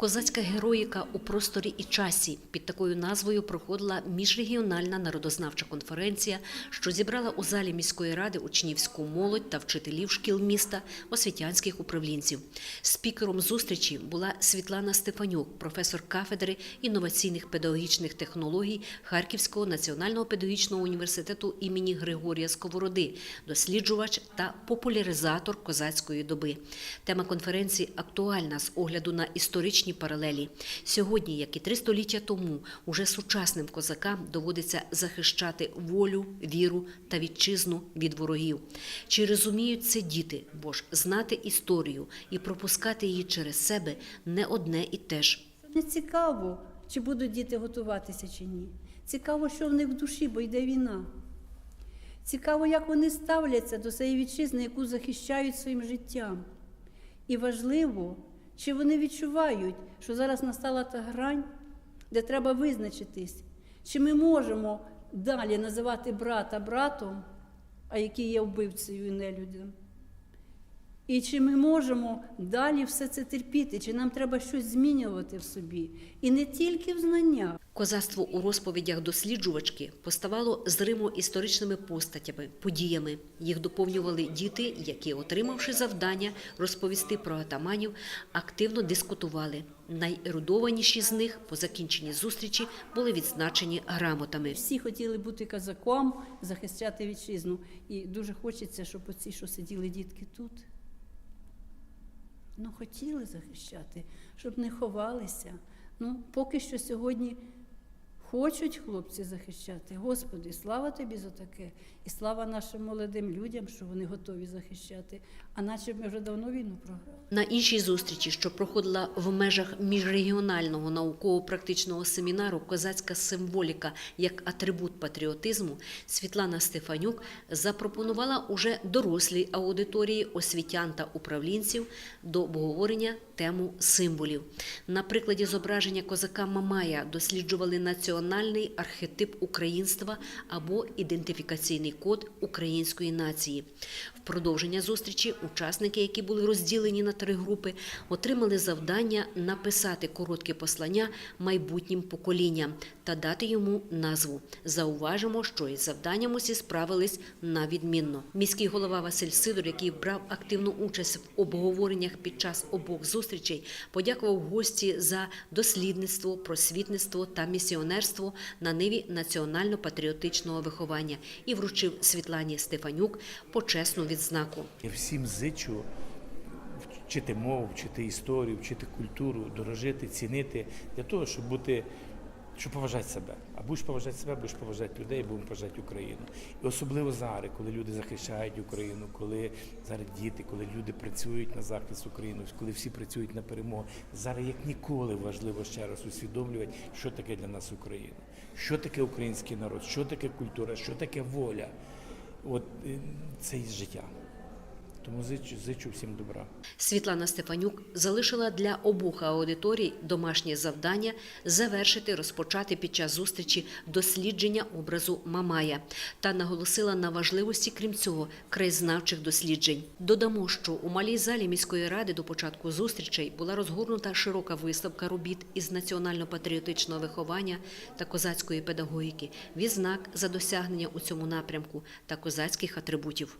Козацька героїка у просторі і часі під такою назвою проходила міжрегіональна народознавча конференція, що зібрала у залі міської ради учнівську молодь та вчителів шкіл міста, освітянських управлінців. Спікером зустрічі була Світлана Стефанюк, професор кафедри інноваційних педагогічних технологій Харківського національного педагогічного університету імені Григорія Сковороди, досліджувач та популяризатор козацької доби. Тема конференції актуальна з огляду на історичні паралелі. Сьогодні, як і три століття тому, уже сучасним козакам доводиться захищати волю, віру та вітчизну від ворогів. Чи розуміють це діти? Бо ж знати історію і пропускати її через себе не одне і те ж. Не цікаво, чи будуть діти готуватися чи ні. Цікаво, що в них в душі, бо йде війна. Цікаво, як вони ставляться до цієї вітчизни, яку захищають своїм життям. І важливо, чи вони відчувають, що зараз настала та грань, де треба визначитись, чи ми можемо далі називати брата братом, а який є вбивцею і нелюдям. І чи ми можемо далі все це терпіти, чи нам треба щось змінювати в собі? І не тільки в знаннях. Козацтво у розповідях досліджувачки поставало зримо історичними постатями, подіями. Їх доповнювали діти, які, отримавши завдання розповісти про атаманів, активно дискутували. Найерудованіші з них по закінченні зустрічі були відзначені грамотами. Всі хотіли бути казаком, захищати вітчизну. І дуже хочеться, щоб оці, що сиділи дітки тут, ну, хотіли захищати, щоб не ховалися. Ну, поки що сьогодні хочуть хлопці захищати. Господи, слава тобі за таке. І слава нашим молодим людям, що вони готові захищати. А наче ми вже давно війну програли. На іншій зустрічі, що проходила в межах міжрегіонального науково-практичного семінару Козацька символіка як атрибут патріотизму, Світлана Стефанюк запропонувала уже дорослій аудиторії освітян та управлінців до обговорення тему символів. На прикладі зображення козака Мамая досліджували національний архетип українства або ідентифікаційний код української нації. В продовження зустрічі учасники, які були розділені на три групи, отримали завдання написати коротке послання майбутнім поколінням та дати йому назву. Зауважимо, що із завданням усі справились на відмінно. Міський голова Василь Сидор, який брав активну участь в обговореннях під час обох зустрічей, подякував гості за дослідництво, просвітництво та місіонерство на ниві національно-патріотичного виховання і вручив Світлані Стефанюк почесну відзнаку. Я всім зичу вчити мову, вчити історію, вчити культуру, дорожити, цінити для того, щоб бути, щоб поважати себе. А будеш поважати себе, будеш поважати людей, будемо поважати Україну. І особливо зараз, коли люди захищають Україну, коли зараз діти, коли люди працюють на захист України, коли всі працюють на перемогу. Зараз як ніколи важливо ще раз усвідомлювати, що таке для нас Україна, що таке український народ, що таке культура, що таке воля. От е, це і життя. Тому зичу, зичу всім добра. Світлана Стефанюк залишила для обох аудиторій домашнє завдання завершити розпочати під час зустрічі дослідження образу Мамая та наголосила на важливості, крім цього, краєзнавчих досліджень. Додамо, що у малій залі міської ради до початку зустрічей була розгорнута широка виставка робіт із національно-патріотичного виховання та козацької педагогіки, відзнак за досягнення у цьому напрямку та козацьких атрибутів.